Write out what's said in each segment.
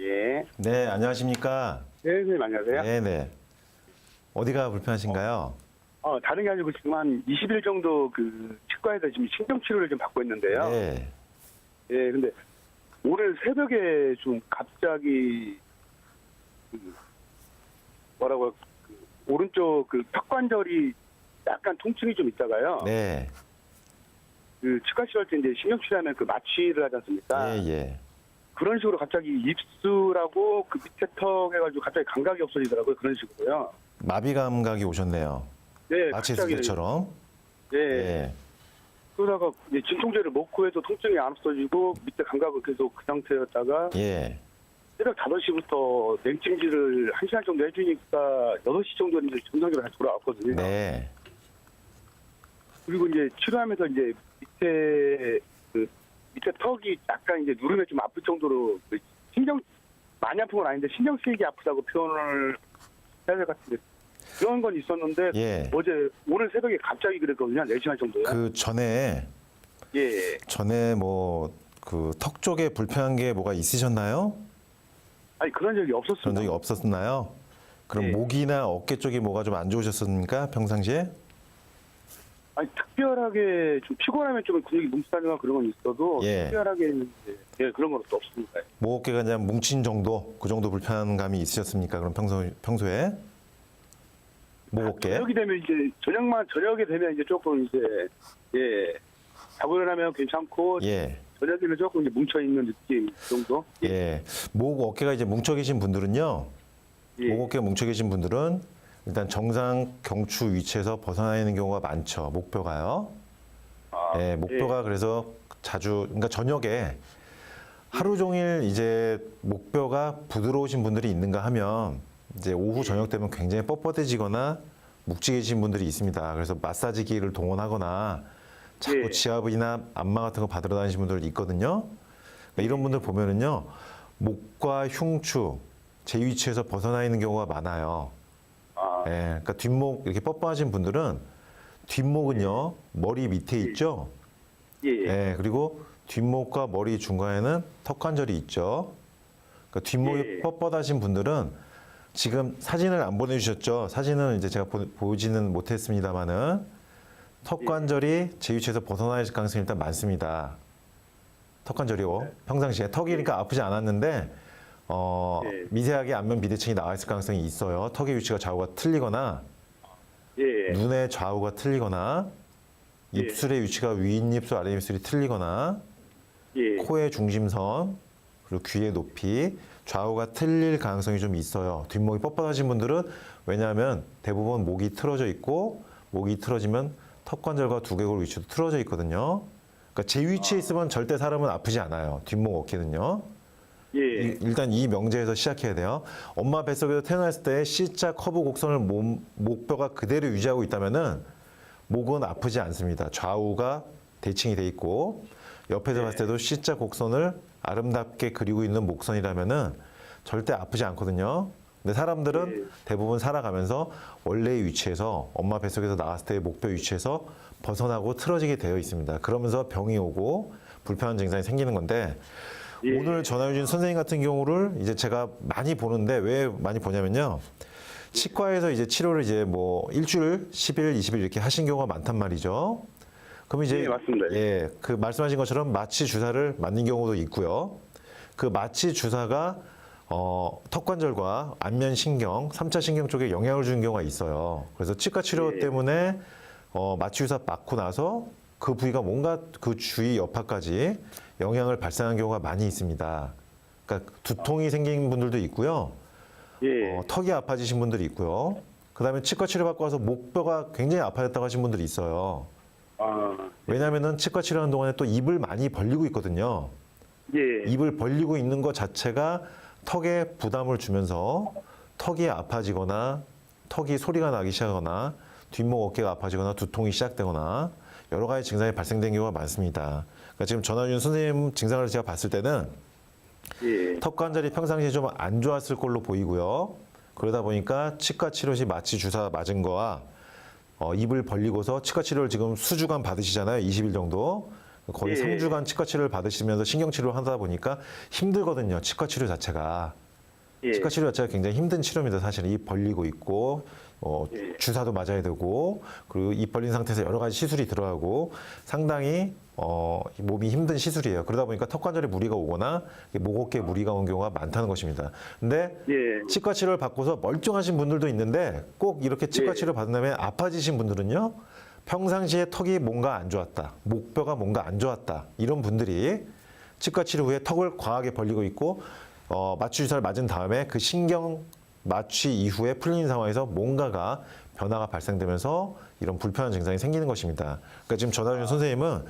예. 네, 안녕하십니까? 네, 선생님 안녕하세요. 네, 네. 어디가 불편하신가요? 어, 다른 게 아니고 지금 한 20일 정도 그 치과에서 지금 신경 치료를 좀 받고 있는데요. 네. 예, 근데 오늘 새벽에 좀 갑자기 그 뭐라고 그 오른쪽 그 턱관절이 약간 통증이 좀 있다가요. 네. 그 치과 치료할 때 이제 신경 치료하면 그 마취를 하지 않습니까? 예, 예. 그런 식으로 갑자기 입술하고 그 밑에 턱 해가지고 갑자기 감각이 없어지더라고요. 그런 식으로요. 마비 감각이 오셨네요. 네, 마취 갑자기 했을 때처럼. 예. 예. 그러다가 이제 진통제를 먹고 해도 통증이 안 없어지고 밑에 감각은 계속 그 상태였다가 예. 새벽 5시부터 냉찜질을 1시간 정도 해주니까 6시 정도는 이제 정상적으로 다시 돌아왔거든요. 네. 그리고 이제 치료하면서 이제 밑에 그 밑에 턱이 약간 이제 누르면 좀 아플 정도로 그 신경 많이 아픈 건 아닌데 신경 쓰이게 아프다고 표현을 해야 될 것 같은데 그런 건 있었는데 예. 어제 오늘 새벽에 갑자기 그랬거든요. 한 4시간 정도요. 그 전에 예. 전에 뭐 그 턱 쪽에 불편한 게 뭐가 있으셨나요? 아니 그런 적이 없었습니다. 그런 적이 없었나요? 그럼 예. 목이나 어깨 쪽이 뭐가 좀 안 좋으셨습니까? 평상시에? 아니 특별하게 좀 피곤하면 좀 근육이 뭉치다거나 그런 건 있어도 예. 특별하게 이제 예, 그런 건 또 없습니다. 목 어깨가 그냥 뭉친 정도 그 정도 불편한 감이 있으셨습니까? 그럼 평소 평소에 목 어깨 저녁이 되면 이제 저녁만 저녁에 되면 이제 조금 이제 예 자고 일어나면 괜찮고 예. 저녁에는 조금 이제 뭉쳐 있는 느낌 정도. 예. 목 어깨가 이제 뭉쳐 계신 분들은요. 예. 목 어깨 뭉쳐 계신 분들은 일단 정상 경추 위치에서 벗어나 있는 경우가 많죠. 목뼈가요. 아, 예, 목뼈가 그래서 자주 그러니까 저녁에 하루 종일 이제 목뼈가 부드러우신 분들이 있는가 하면 이제 오후 저녁 되면 굉장히 뻣뻣해지거나 묵직해진 분들이 있습니다. 그래서 마사지기를 동원하거나 자꾸 예. 지압이나 안마 같은 거 받으러 다니시는 분들 있거든요. 그러니까 이런 분들 보면은요 목과 흉추 제 위치에서 벗어나 있는 경우가 많아요. 아, 예, 그러니까 뒷목 이렇게 뻣뻣하신 분들은 뒷목은요 머리 밑에 있죠. 예. 예. 예, 그리고 뒷목과 머리 중간에는 턱 관절이 있죠. 그러니까 뒷목이 예. 뻣뻣하신 분들은 지금 사진을 안 보내주셨죠. 사진은 이제 제가 보, 보지는 못했습니다만은 턱 예. 관절이 제 위치에서 벗어날 가능성이 일단 많습니다. 턱 관절이요. 네. 평상시에 턱이 그러니까 아프지 않았는데 어, 예. 미세하게 안면 비대칭이 나와 있을 가능성이 있어요. 턱의 위치가 좌우가 틀리거나 예. 눈의 좌우가 틀리거나 예. 입술의 위치가 윗입술 아랫입술이 틀리거나 예. 코의 중심선 그리고 귀의 높이 좌우가 틀릴 가능성이 좀 있어요. 뒷목이 뻣뻣하신 분들은 왜냐하면 대부분 목이 틀어져 있고 목이 틀어지면 턱관절과 두개골 위치도 틀어져 있거든요. 그러니까 제 위치에 있으면 절대 사람은 아프지 않아요. 뒷목 어깨는요. 예. 이- 일단 이 명제에서 시작해야 돼요. 엄마 뱃속에서 태어났을 때 C자 커브 곡선을 몸, 목뼈가 그대로 유지하고 있다면은 목은 아프지 않습니다. 좌우가 대칭이 돼 있고 옆에서 봤을 때도 C자 곡선을 아름답게 그리고 있는 목선이라면은 절대 아프지 않거든요. 근데 사람들은 네. 대부분 살아가면서 원래의 위치에서 엄마 뱃속에서 나왔을 때의 목뼈 위치에서 벗어나고 틀어지게 되어 있습니다. 그러면서 병이 오고 불편한 증상이 생기는 건데 예. 오늘 전화 주신 선생님 같은 경우를 이제 제가 많이 보는데 왜 많이 보냐면요. 치과에서 이제 치료를 이제 뭐 일주일, 10일, 20일 이렇게 하신 경우가 많단 말이죠. 그럼 이제 예, 맞습니다. 예, 그 말씀하신 것처럼 마취 주사를 맞는 경우도 있고요. 그 마취 주사가 어, 턱관절과 안면 신경, 3차 신경 쪽에 영향을 주는 경우가 있어요. 그래서 치과 치료 예. 때문에 어, 마취 주사 맞고 나서 그 부위가 뭔가 그 주위 여파까지 영향을 발생하는 경우가 많이 있습니다. 그러니까 두통이 생긴 분들도 있고요. 예. 어, 턱이 아파지신 분들이 있고요. 그다음에 치과 치료 받고 와서 목뼈가 굉장히 아파졌다고 하신 분들이 있어요. 아, 왜냐하면은 치과 치료하는 동안에 또 입을 많이 벌리고 있거든요. 예. 입을 벌리고 있는 것 자체가 턱에 부담을 주면서 턱이 아파지거나 턱이 소리가 나기 시작하거나 뒷목 어깨가 아파지거나 두통이 시작되거나 여러 가지 증상이 발생된 경우가 많습니다. 그러니까 지금 전화 준 선생님 증상을 제가 봤을 때는 예. 턱 관절이 평상시에 좀 안 좋았을 걸로 보이고요. 그러다 보니까 치과 치료 시 마취 주사 맞은 거와 어, 입을 벌리고서 치과 치료를 지금 수주간 받으시잖아요. 20일 정도. 거의 예. 3주간 치과 치료를 받으시면서 신경 치료를 하다 보니까 힘들거든요. 치과 치료 자체가. 예. 치과 치료 자체가 굉장히 힘든 치료입니다. 사실은 입 벌리고 있고 어, 예. 주사도 맞아야 되고 그리고 입 벌린 상태에서 여러 가지 시술이 들어가고 상당히 어, 이 몸이 힘든 시술이에요. 그러다 보니까 턱 관절에 무리가 오거나 목 어깨에 무리가 온 경우가 많다는 것입니다. 근데 예. 치과 치료를 받고서 멀쩡하신 분들도 있는데 꼭 이렇게 치과 예. 치료 받은 다음에 아파지신 분들은요. 평상시에 턱이 뭔가 안 좋았다. 목뼈가 뭔가 안 좋았다. 이런 분들이 치과 치료 후에 턱을 과하게 벌리고 있고 어, 마취 주사를 맞은 다음에 그 신경 마취 이후에 풀린 상황에서 뭔가가 변화가 발생되면서 이런 불편한 증상이 생기는 것입니다. 그러니까 지금 전화 주신 선생님은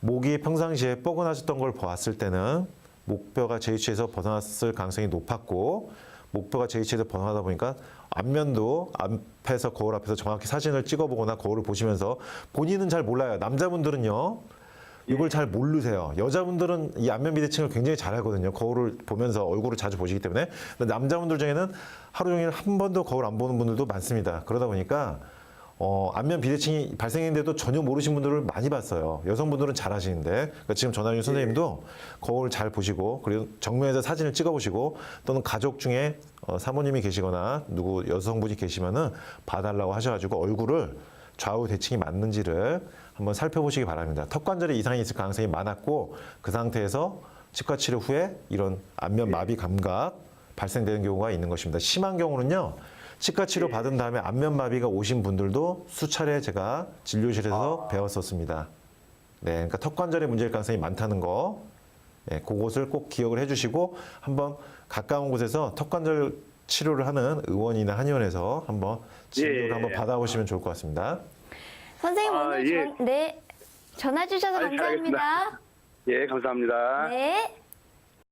목이 평상시에 뻐근하셨던 걸 보았을 때는 목뼈가 제2치에서 벗어났을 가능성이 높았고 목뼈가 제2치에서 벗어나다 보니까 앞면도 앞에서 거울 앞에서 정확히 사진을 찍어보거나 거울을 보시면서 본인은 잘 몰라요. 남자분들은요. 이걸 잘 모르세요. 여자분들은 이 안면 비대칭을 굉장히 잘 알거든요. 거울을 보면서 얼굴을 자주 보시기 때문에. 근데 남자분들 중에는 하루 종일 한 번도 거울 안 보는 분들도 많습니다. 그러다 보니까 어, 안면 비대칭이 발생했는데도 전혀 모르신 분들을 많이 봤어요. 여성분들은 잘 아시는데. 그러니까 지금 전화 주신 선생님도 거울 잘 보시고, 그리고 정면에서 사진을 찍어 보시고, 또는 가족 중에 어, 사모님이 계시거나 누구 여성분이 계시면은 봐달라고 하셔가지고 얼굴을 좌우 대칭이 맞는지를 한번 살펴보시기 바랍니다. 턱 관절에 이상이 있을 가능성이 많았고, 그 상태에서 치과 치료 후에 이런 안면 마비 감각 발생되는 경우가 있는 것입니다. 심한 경우는요. 치과 치료 받은 다음에 안면 마비가 오신 분들도 수차례 제가 진료실에서 배웠었습니다. 네, 그러니까 턱 관절에 문제일 가능성이 많다는 거, 예, 그것을 꼭 기억을 해주시고 한번 가까운 곳에서 턱 관절 치료를 하는 의원이나 한의원에서 한번 진료를 예. 한번 받아보시면 좋을 것 같습니다. 선생님 아, 오늘 예. 전, 네 전화 주셔서 아이, 감사합니다. 예, 감사합니다. 네.